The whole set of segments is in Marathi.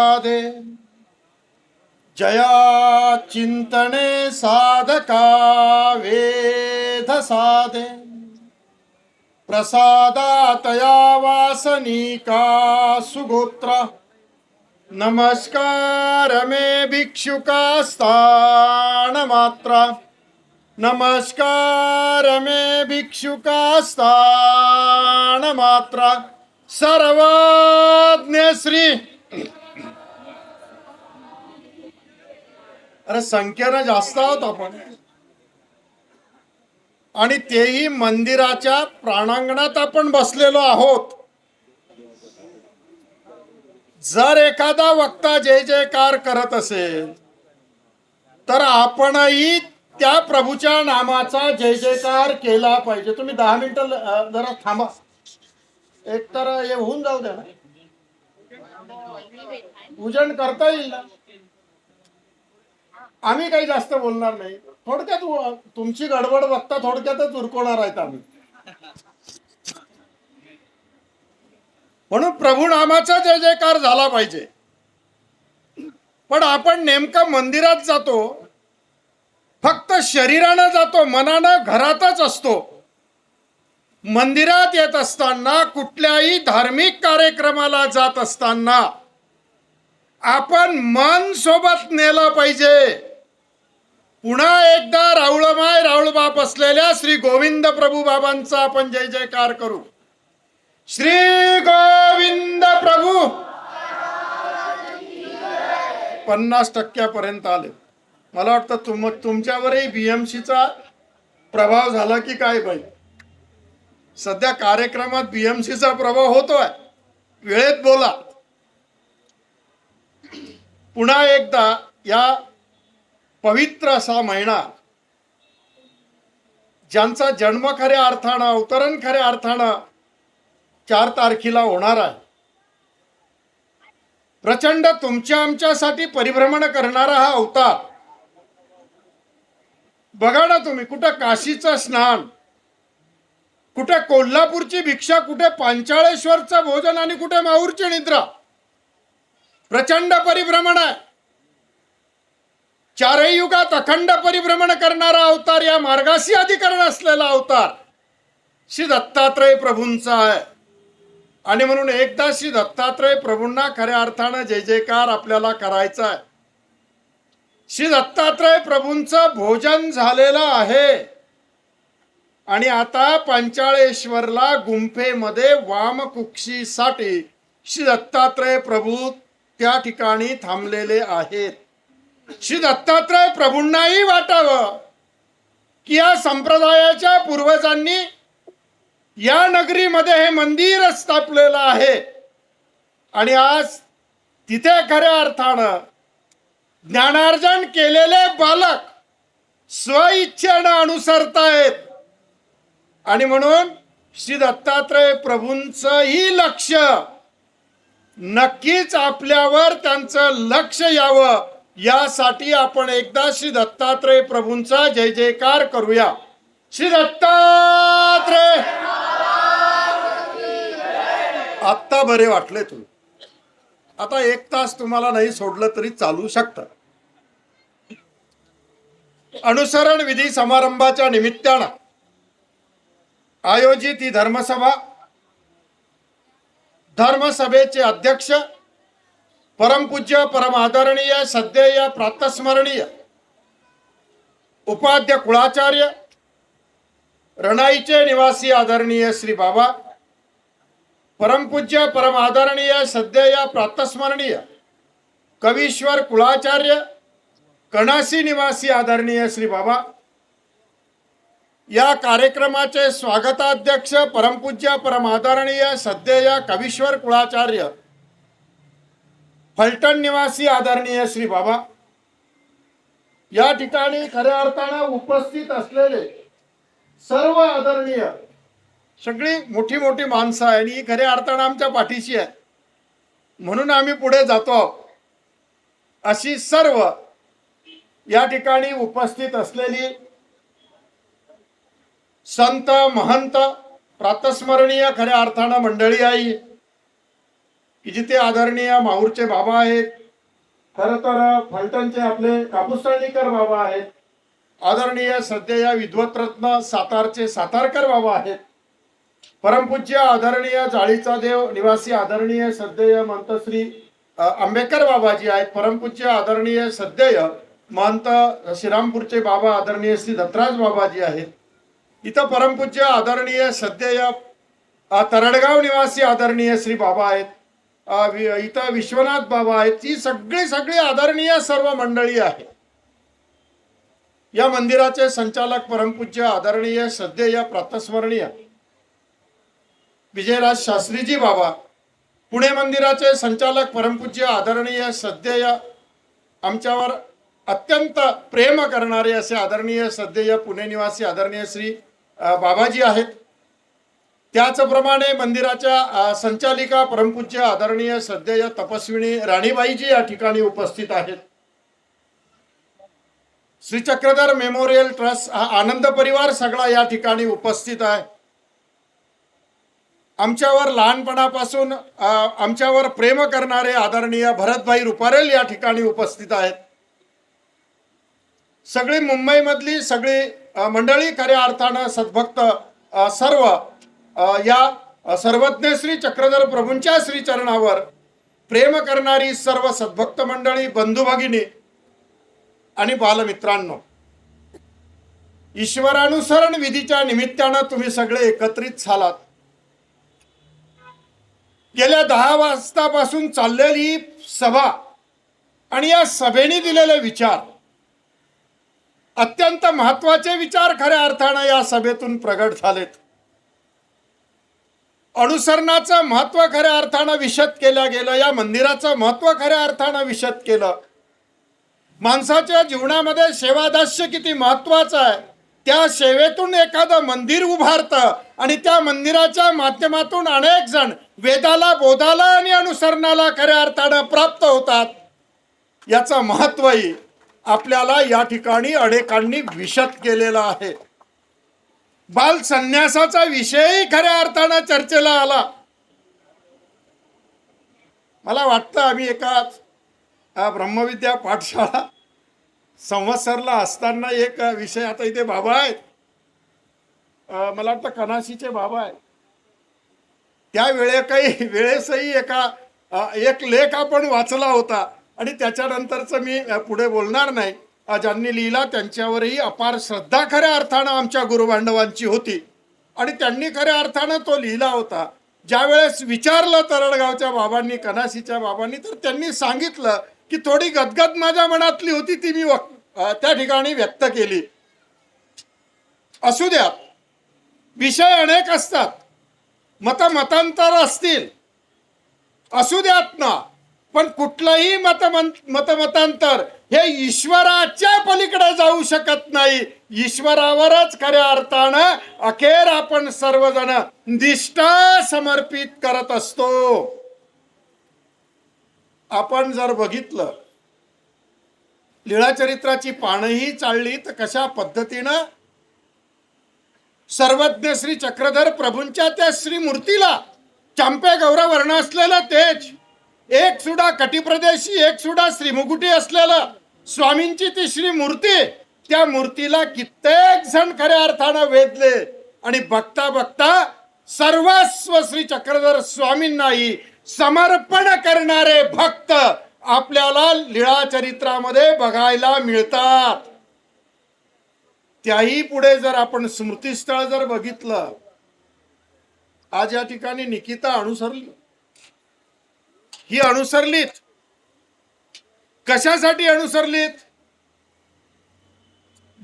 साधे जया चिंतने साधका वेध साधे। प्रसादातया वासनिका सुगोत्र। नमस्कार मे भिक्षुकास्तानमात्रा नमस्कार मे भिक्षुकास्तान सर्वाज्ञ सर्वज्ञ श्री अरे संख्येनं जास्त आहोत आपण. आणि तेही मंदिराच्या प्राणांगणात आपण बसलेलो आहोत. जर एखादा वक्ता जय जयकार करत असेल तर आपणही त्या प्रभूच्या नामाचा जय जयकार केला पाहिजे. तुम्ही दहा मिनिटं जरा थांबा. एक तर हे होऊन जाऊ द्या ना. पूजन करता येईल ना? आम्ही काही जास्त बोलणार नाही. थोडक्यात तुमची गडबड बघता थोडक्यातच उरकवणार आहेत आम्ही. म्हणून प्रभू नामाचा जय जयकार झाला पाहिजे. पण आपण नेमकं मंदिरात जातो फक्त शरीरानं जातो मनानं घरातच असतो. मंदिरात येत असताना कुठल्याही धार्मिक कार्यक्रमाला जात असताना आपण मन सोबत नेलं पाहिजे. पुन्हा एकदा राऊळमाय राऊळबाप असलेल्या श्री गोविंद प्रभू बाबांचा आपण जय जयकार करू. श्री गोविंद प्रभू! पन्नास टक्क्यापर्यंत आले. मला वाटतं तुम तुमच्यावरही बीएमसीचा प्रभाव झाला की काय बाई? सध्या कार्यक्रमात बीएमसीचा प्रभाव होतोय. वेळेत बोला. पुन्हा एकदा या पवित्र असा महिना. ज्यांचा जन्म खऱ्या अर्थानं अवतरण खऱ्या अर्थानं चार तारखेला होणार आहे. प्रचंड तुमच्या आमच्यासाठी परिभ्रमण करणारा हा अवतार. बघा ना तुम्ही कुठं काशीचं स्नान कुठे कोल्हापूरची भिक्षा कुठे पांचाळेश्वरचं भोजन आणि कुठे माहूरची निद्रा. प्रचंड परिभ्रमण आहे. चारही युगात अखंड परिभ्रमण करणारा अवतार या मार्गाशी अधिकरण असलेला अवतार श्री दत्तात्रय प्रभूंचा आहे. आणि म्हणून एकदा श्री दत्तात्रय प्रभूंना खऱ्या अर्थानं जय जयकार आपल्याला करायचा आहे. श्री दत्तात्रय प्रभूंचं भोजन झालेलं आहे. आणि आता पंचाळेश्वरला गुंफेमध्ये वामकुक्षीसाठी श्री दत्तात्रय प्रभू त्या ठिकाणी थांबलेले आहेत. श्री दत्तात्रय प्रभूंनाही वाटावं की या संप्रदायाच्या पूर्वजांनी या नगरीमध्ये हे मंदिर स्थापलेलं आहे. आणि आज तिथे खऱ्या अर्थानं ज्ञानार्जन केलेले बालक स्वइच्छेनं अनुसरतायत. आणि म्हणून श्री दत्तात्रय प्रभूंचंही लक्ष नक्कीच आपल्यावर त्यांचं लक्ष यावं. यासाठी आपण एकदा श्री दत्तात्रय प्रभूंचा जय जयकार करूया. श्री दत्तात्रय! आत्ता बरे वाटले तुम्ही. आता एक तास तुम्हाला नाही सोडलं तरी चालू शकतं. अनुसरण विधी समारंभाच्या निमित्तानं आयोजित ही धर्मसभा धर्मसभेचे अध्यक्ष परमपूज्य परम आदरणीय सद्येय प्रातस्मरणीय उपाध्य कुळाचार्य रणाईचे निवासी आदरणीय श्री बाबा परमपूज्य परम आदरणीय सद्येय प्रातस्मरणीय कवीश्वर कुळाचार्य कणासी निवासी आदरणीय श्री बाबा या कार्यक्रमाचे स्वागताध्यक्ष परमपूज्य परम आदरणीय सद्येय कवीश्वर कुळाचार्य फलटण निवासी आदरणीय श्री बाबा. या ठिकाणी खऱ्या अर्थानं उपस्थित असलेले सर्व आदरणीय सगळी मोठी मोठी माणसं आहे आणि ही खऱ्या अर्थानं आमच्या पाठीशी आहे म्हणून आम्ही पुढे जातो अशी सर्व या ठिकाणी उपस्थित असलेली संत महंत प्रातस्मरणीय खऱ्या अर्थानं मंडळी आई की जिथे आदरणीय माहूरचे बाबा आहेत खर तर फलटणचे आपले कापूसतळणीकर बाबा आहेत. आदरणीय सध्या या विद्वत्रत्न सातारचे सातारकर बाबा आहेत. परमपूज्य आदरणीय जाळीचा देव निवासी आदरणीय सद्यय महंत श्री अ, आंबेडकर बाबाजी आहेत. परमपूज्य आदरणीय सद्यय महंत श्रीरामपूरचे बाबा आदरणीय श्री दत्तराज बाबाजी आहेत. इथं परमपूज्य आदरणीय सद्यय अ, तरडगाव निवासी आदरणीय श्री बाबा आहेत. इथं विश्वनाथ बाबा आहेत. ही सगळी सगळी आदरणीय सर्व मंडळी आहे या मंदिराचे संचालक परमपूज्य आदरणीय श्रद्धेय प्रातस्मरणीय विजयराज शास्त्रीजी बाबा पुणे मंदिराचे संचालक परमपूज्य आदरणीय श्रद्धेय आमच्यावर अत्यंत प्रेम करणारे असे आदरणीय श्रद्धेय पुणे निवासी आदरणीय श्री बाबाजी आहेत. त्याचप्रमाणे मंदिराच्या संचालिका परमपूज्य आदरणीय सद्यय तपस्विनी राणीबाईजी या ठिकाणी उपस्थित आहेत. श्री चक्रधर मेमोरियल ट्रस्ट हा आनंद परिवार सगळा या ठिकाणी उपस्थित आहे. आमच्यावर लहानपणापासून आमच्यावर प्रेम करणारे आदरणीय भरतभाई रुपारेल या ठिकाणी उपस्थित आहेत. सगळी मुंबईमधली सगळी मंडळी खऱ्या अर्थानं सद्भक्त सर्व या सर्वज्ञ श्री चक्रधर प्रभूंच्या श्री चरणावर प्रेम करणारी सर्व सद्भक्त मंडळी बंधू भगिनी आणि बालमित्रांनो ईश्वरानुसरण विधीच्या निमित्तानं तुम्ही सगळे एकत्रित झालात. गेल्या दहा वाजतापासून चाललेली सभा आणि या सभेने दिलेले विचार अत्यंत महत्त्वाचे विचार खऱ्या अर्थानं या सभेतून प्रगट झालेत. अनुसरणाचं महत्त्व खऱ्या अर्थानं विशद केलं गेलं या मंदिराचं महत्त्व खऱ्या अर्थानं विशद केलं. माणसाच्या जीवनामध्ये सेवादास्य किती महत्वाचं आहे त्या सेवेतून एखादं मंदिर उभारतं आणि त्या मंदिराच्या माध्यमातून अनेक जण वेदाला बोधाला आणि अनुसरणाला खऱ्या अर्थानं प्राप्त होतात. याचं महत्वही आपल्याला या ठिकाणी अनेकांनी विशद केलेलं आहे. बाल संन्यासाचा विषयही खऱ्या अर्थानं चर्चेला आला. मला वाटतं आम्ही एकाच ब्रह्मविद्या पाठशाळा संवत्सरला असताना एक विषय आता इथे बाबा आहेत. मला वाटतं कनाशीचे बाबा आहेत. त्या वेळे काही वेळेसही एका एक लेख आपण वाचला होता आणि त्याच्यानंतरचं मी पुढे बोलणार नाही. ज्यांनी लिहिला त्यांच्यावरही अपार श्रद्धा खऱ्या अर्थानं आमच्या गुरुबांधवांची होती. आणि त्यांनी खऱ्या अर्थानं तो लिहिला होता. ज्या वेळेस विचारलं तरडगावच्या बाबांनी कनाशीच्या बाबांनी तर त्यांनी सांगितलं की थोडी गदगद माझ्या मनातली होती ती मी त्या ठिकाणी व्यक्त केली. असू द्या विषय अनेक असतात. मत मतांतर असतील. असू द्यात ना. पण कुठलंही मत मतमतांतर हे ईश्वराच्या पलीकडे जाऊ शकत नाही. ईश्वरावरच खऱ्या अर्थानं अखेर आपण सर्वजण निष्ठा समर्पित करत असतो. आपण जर बघितलं लीळाचरित्राची पानही चालली तर कशा पद्धतीनं सर्वज्ञ श्री चक्रधर प्रभूंच्या त्या श्री मूर्तीला चांपे गौरव वर्ण असलेलं तेज एक सुडा कटिप्रदेशी एक सुडा श्रीमुकुटी असलेलं स्वामींची ती श्री मूर्ती त्या मूर्तीला कित्येक जण खऱ्या अर्थानं वेधले. आणि बघता बघता सर्वस्व श्री चक्रधर स्वामींनाही समर्पण करणारे भक्त आपल्याला लीळा चरित्रामध्ये बघायला मिळतात. त्याही पुढे जर आपण स्मृतीस्थळ जर बघितलं आज या ठिकाणी निकिता अनुसरली. ही अनुसरलीत. कशासाठी अनुसरलीत?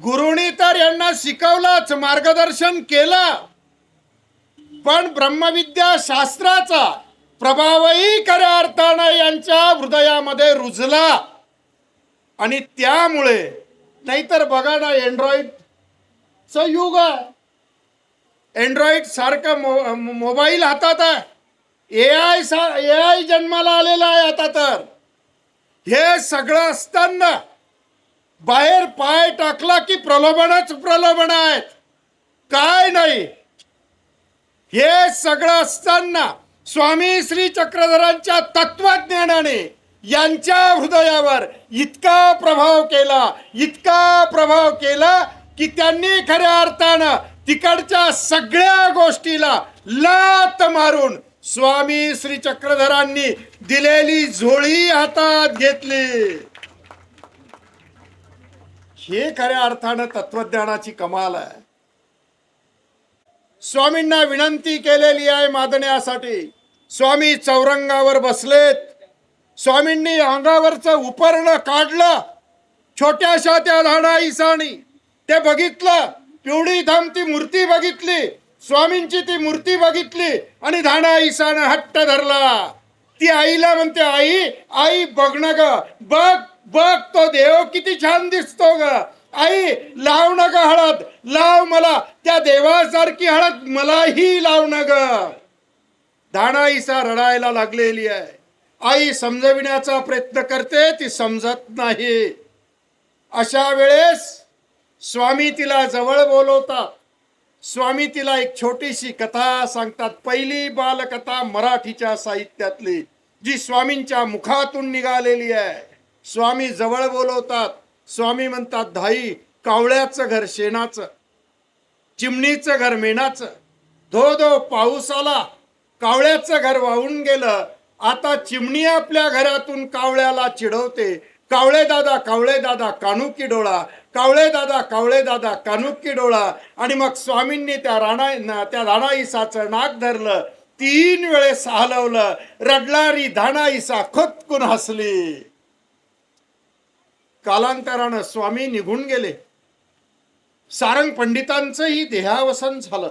गुरुनी तर यांना शिकवलंच मार्गदर्शन केलं. पण ब्रह्मविद्या शास्त्राचा प्रभावही खऱ्या अर्थानं यांच्या हृदयामध्ये रुजला. आणि त्यामुळे नाहीतर बघा ना अँड्रॉइडचं युग आहे. अँड्रॉइड सारखं मो मोबाईल हातात आहे. ए आय सा ए आय जन्माला आलेला आहे आता तर. हे सगळं असताना बाहेर पाय टाकला की प्रलोभनच प्रलोभन आहेत. काय नाही. हे सगळं असताना स्वामी श्री चक्रधरांच्या तत्वज्ञानाने यांच्या हृदयावर इतका प्रभाव केला इतका प्रभाव केला की त्यांनी खऱ्या अर्थानं तिकडच्या सगळ्या गोष्टीला लात मारून स्वामी श्री चक्रधरांनी दिलेली झोळी हातात घेतली. हे खऱ्या अर्थानं तत्वज्ञानाची कमाल आहे. स्वामींना विनंती केलेली आहे मादण्यासाठी. स्वामी चौरंगावर बसलेत. स्वामींनी अंगावरचं उपर्ण काढलं. छोट्याशा त्या झाडा इसाणी ते बघितलं. पिवळी धामती मूर्ती बघितली. स्वामींची ती मूर्ती बघितली आणि धाणा ईसानं हट्ट धरला. ती आईला म्हणते आई आई बघ ना ग. बघ बघ तो देव किती छान दिसतो ग. आई लाव ना ग हळद. लाव मला. त्या देवासारखी हळद मलाही लाव ना ग. धाणा ईसा रडायला लागलेली आहे. आई समजविण्याचा प्रयत्न करते ती समजत नाही. अशा वेळेस स्वामी तिला जवळ बोलवतात. स्वामी तिला एक छोटीशी कथा सांगतात. पहिली बालकथा मराठीच्या साहित्यातली जी स्वामींच्या मुखातून निघालेली आहे. स्वामी जवळ बोलवतात. स्वामी म्हणतात धाई कावळ्याचं घर शेणाचं चिमणीचं घर मेणाचं. धो धो पाऊस आला कावळ्याचं घर वाहून गेलं. आता चिमणी आपल्या घरातून कावळ्याला चिडवते. कावळे दादा कावळे दादा कानुकी डोळा कावळे दादा कावळे दादा कानुक्की डोळा. आणि मग स्वामींनी त्या राणा त्या राणाईसाचं नाक धरलं तीन वेळेस हलवलं रडणारी धाणाईसा खोतकून हसली. कालांतरानं स्वामी निघून गेले. सारंग पंडितांचंही देहावसन झालं.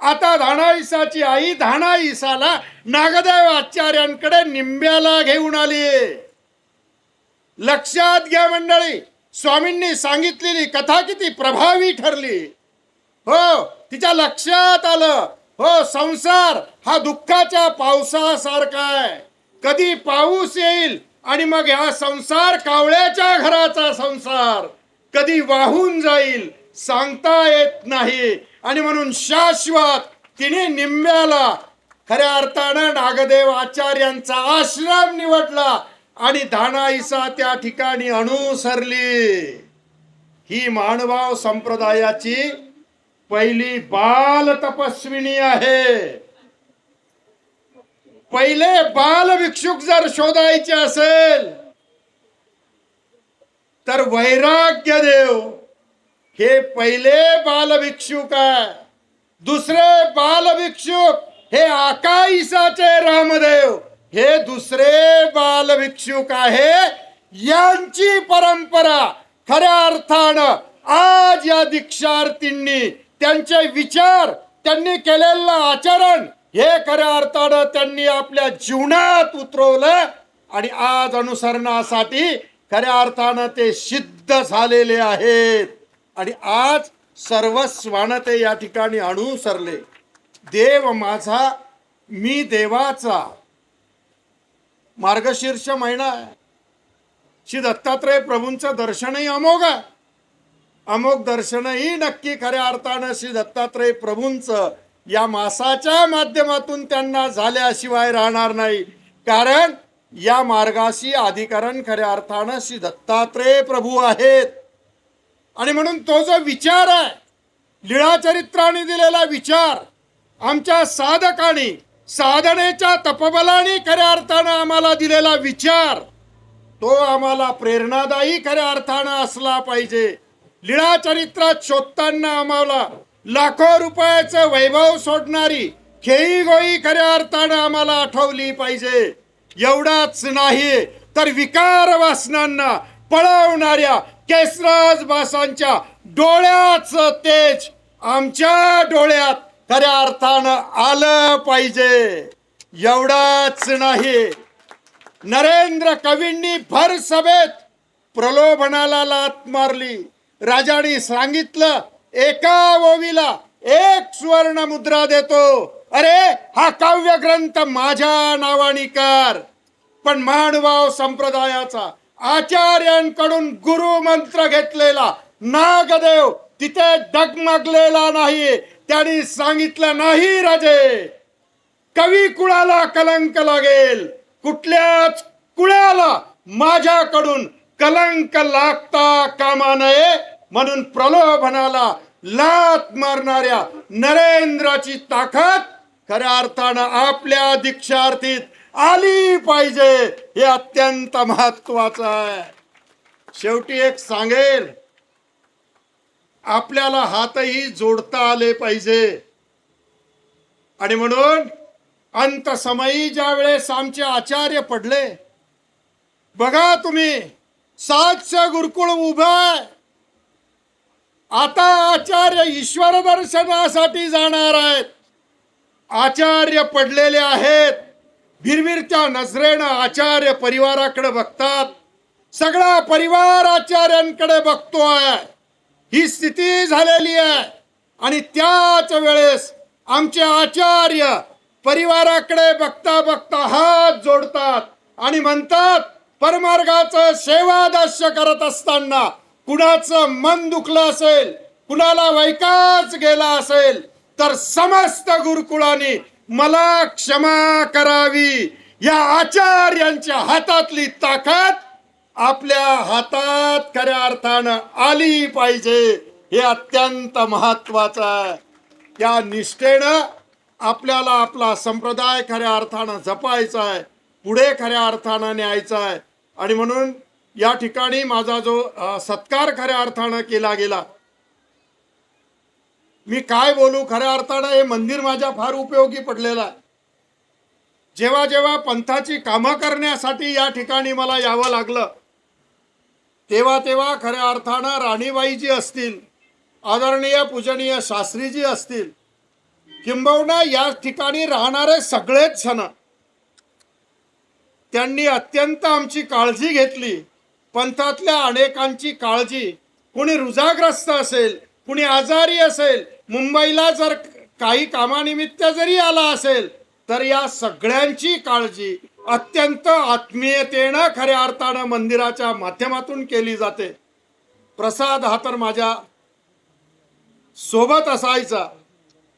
आता धाणा आई धाणा नागदेव आचार्यांकडे निंब्याला घेऊन आली लक्षात घ्या मंडळी स्वामींनी सांगितलेली कथा किती प्रभावी ठरली. हो तिच्या लक्षात आलं. हो संसार हा दुःखाच्या पावसासारखा आहे. कधी पाऊस येईल आणि मग हा संसार कावळ्याच्या घराचा संसार. कधी वाहून जाईल सांगता येत नाही. आणि म्हणून शाश्वत तिने निम्म्याला खऱ्या अर्थानं नागदेव आचार्यांचा आश्रम निवडला. आणि धानाईसा त्या ठिकाणी अनुसरली. ही मानवाव संप्रदायाची पहिली बाल तपस्विनी आहे. पहिले बाल भिक्षुक जर शोधायचे असेल तर वैराग्य देव हे पहिले बाल भिक्षुक आहे. दुसरे बाल भिक्षुक हे आकाईसाचे रामदेव. हे दुसरे बालभिक्षुक आहे. यांची परंपरा खऱ्या अर्थानं आज या दीक्षार्थींनी त्यांचे विचार त्यांनी केलेलं आचरण हे खऱ्या अर्थानं त्यांनी आपल्या जीवनात उतरवलं आणि आज अनुसरणासाठी खऱ्या अर्थानं ते सिद्ध झालेले आहेत. आणि आज सर्वस्वानं ते या ठिकाणी अनुसरले. देव माझा मी देवाचा. मार्गशीर्ष महिना आहे. श्री दत्तात्रय प्रभूंचं दर्शनही अमोघ आहे. अमोघ दर्शनही नक्की खऱ्या अर्थानं श्री दत्तात्रय प्रभूंचं या मासाच्या माध्यमातून त्यांना झाल्याशिवाय राहणार नाही. कारण या मार्गाशी अधिकरण खऱ्या अर्थानं श्री दत्तात्रय प्रभू आहेत. आणि म्हणून तो जो विचार आहे लीळाचरित्राने दिलेला विचार आमच्या साधकाने साधनेच्या तपबलाने खऱ्या अर्थानं आम्हाला दिलेला विचार तो आम्हाला प्रेरणादायी खऱ्या अर्थानं असला पाहिजे. लीळा चरित्रात शोधताना आम्हाला लाखो रुपयाचं वैभव सोडणारी खेळी गोळी खऱ्या अर्थानं आम्हाला आठवली पाहिजे. एवढाच नाही तर विकार वासनांना पळवणाऱ्या केसराज बासांच्या डोळ्याचं तेज आमच्या डोळ्यात खऱ्या अर्थानं आलं पाहिजे. एवढंच नाही. नरेंद्र कवींनी भर सभेत प्रलोभनाला लात मारली. राजाने सांगितलं एका ओवीला एक सुवर्ण मुद्रा देतो. अरे हा काव्य ग्रंथ माझ्या नावाने कर. पण महानुभाव संप्रदायाचा आचार्यांकडून गुरु मंत्र घेतलेला नागदेव तिथे डगमगलेला नाही. त्यांनी सांगितलं नाही राजे. कवी कुळाला कलंक लागेल. कुठल्याच कुळाला माझ्याकडून कलंक लागता कामा नये म्हणून प्रलोभनाला लात मारणाऱ्या नरेंद्राची ताकद खऱ्या अर्थानं आपल्या दीक्षार्थीत आली पाहिजे हे अत्यंत महत्वाचं आहे. शेवटी एक सांगेल. आपल्याला हातही जोडता आले पाहिजे. आणि म्हणून अंतसमयी ज्या वेळेस आमचे आचार्य पडले बघा तुम्ही सातशे गुरुकुळ उभं आहे. आता आचार्य ईश्वर दर्शनासाठी जाणार आहेत. आचार्य पडलेले आहेत. भिरभिरच्या नजरेनं आचार्य परिवाराकडे बघतात. सगळा परिवार आचार्यांकडे बघतोय. ही स्थिती झालेली आहे. आणि त्याच वेळेस आमचे आचार्य परिवाराकडे बघता बघता हात जोडतात आणि म्हणतात परमार्गाचं सेवादास्य करत असताना कुणाचं मन दुखलं असेल कुणाला वैकाच गेला असेल तर समस्त गुरुकुळाने मला क्षमा करावी. या आचार्यांच्या हातातली ताकद आपल्या हातात खऱ्या अर्थानं आली पाहिजे हे अत्यंत महत्वाचं आहे. या निष्ठेनं आपल्याला आपला संप्रदाय खऱ्या अर्थानं जपायचा आहे पुढे खऱ्या अर्थानं न्यायचा आहे. आणि म्हणून या ठिकाणी माझा जो सत्कार खऱ्या अर्थानं केला गेला. मी काय बोलू खऱ्या अर्थानं हे मंदिर माझ्या फार उपयोगी पडलेलं आहे. जेव्हा जेव्हा पंथाची कामं करण्यासाठी या ठिकाणी मला यावं लागलं तेव्हा तेव्हा खऱ्या अर्थानं राणीबाईजी असतील आदरणीय पूजनीय शास्त्रीजी असतील किंबहुना या ठिकाणी राहणारे सगळेच जण. त्यांनी अत्यंत आमची काळजी घेतली पंथातल्या अनेकांची काळजी कुणी रुजाग्रस्त असेल कुणी आजारी असेल मुंबईला जर काही कामानिमित्त जरी आला असेल तर या सगळ्यांची काळजी अत्यंत आत्मीयतेनं खऱ्या अर्थानं मंदिराच्या माध्यमातून केली जाते. प्रसाद हा तर माझ्या सोबत असायचा.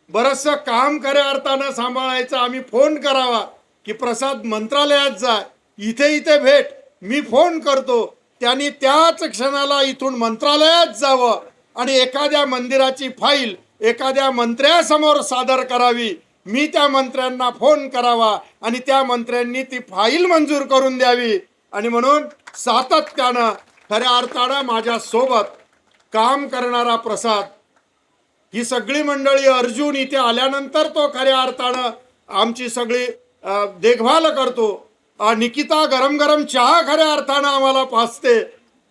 बरचसं काम खऱ्या अर्थानं सांभाळायचं. आम्ही फोन करावा की प्रसाद मंत्रालयात जा. इथे इथे भेट. मी फोन करतो. त्यांनी त्याच क्षणाला इथून मंत्रालयात जावं आणि एखाद्या मंदिराची फाईल एखाद्या मंत्र्यासमोर सादर करावी. मी त्या मंत्र्यांना फोन करावा आणि त्या मंत्र्यांनी ती फाईल मंजूर करून द्यावी. आणि म्हणून सातत्यानं खऱ्या अर्थानं माझ्या सोबत काम करणारा प्रसाद ही सगळी मंडळी अर्जुन इथे आल्यानंतर तो खऱ्या अर्थानं आमची सगळी देखभाल करतो. निकिता गरम गरम चहा खऱ्या अर्थानं आम्हाला पाचते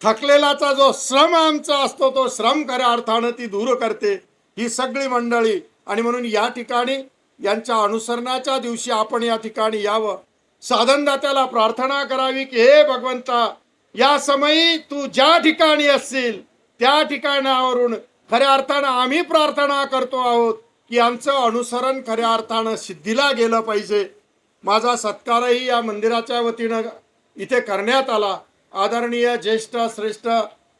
थकलेलाचा जो श्रम आमचा असतो तो श्रम खऱ्या अर्थानं ती दूर करते. ही सगळी मंडळी. आणि म्हणून या ठिकाणी यांच्या अनुसरणाच्या दिवशी आपण या ठिकाणी यावं. साधनदात्याला प्रार्थना करावी की हे भगवंता या समयी तू ज्या ठिकाणी असशील त्या ठिकाणावरून खऱ्या अर्थानं आम्ही प्रार्थना करतो आहोत की आमचं अनुसरण खऱ्या अर्थानं सिद्धीला गेलं पाहिजे. माझा सत्कारही या मंदिराच्या वतीनं इथे करण्यात आला. आदरणीय ज्येष्ठ श्रेष्ठ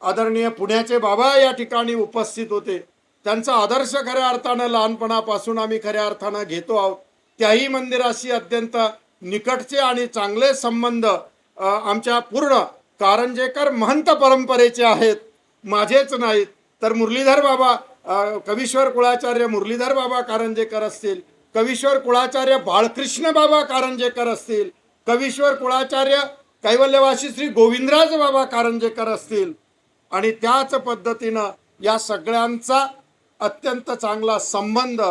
आदरणीय पुण्याचे बाबा या ठिकाणी उपस्थित होते. त्यांचा आदर्श खऱ्या अर्थानं लहानपणापासून आम्ही खऱ्या अर्थानं घेतो आहोत. त्याही मंदिराशी अत्यंत निकटचे आणि चांगले संबंध आमच्या पूर्ण कारंजेकर महंत परंपरेचे आहेत. माझेच नाहीत. तर मुरलीधर बाबा कवीश्वर कुळाचार्य मुरलीधर बाबा कारंजेकर असतील कवीश्वर कुळाचार्य बाळकृष्ण बाबा कारंजेकर असतील कवीश्वर कुळाचार्य कैवल्यवासी श्री गोविंदराज बाबा कारंजेकर असतील. आणि त्याच पद्धतीनं या सगळ्यांचा अत्यंत चांगला संबंध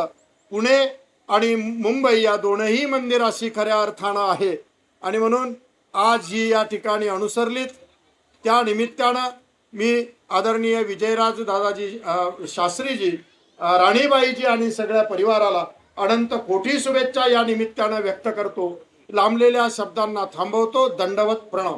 पुणे आणि मुंबई या दोनही मंदिराशी खऱ्या अर्थानं आहे. आणि म्हणून आज ही या ठिकाणी अनुसरलीत. त्या निमित्तानं मी आदरणीय विजयराज दादाजी शास्त्रीजी राणीबाईजी आणि सगळ्या परिवाराला अनंत कोटी शुभेच्छा या निमित्तानं व्यक्त करतो. लांबलेल्या शब्दांना थांबवतो. दंडवत प्रणव.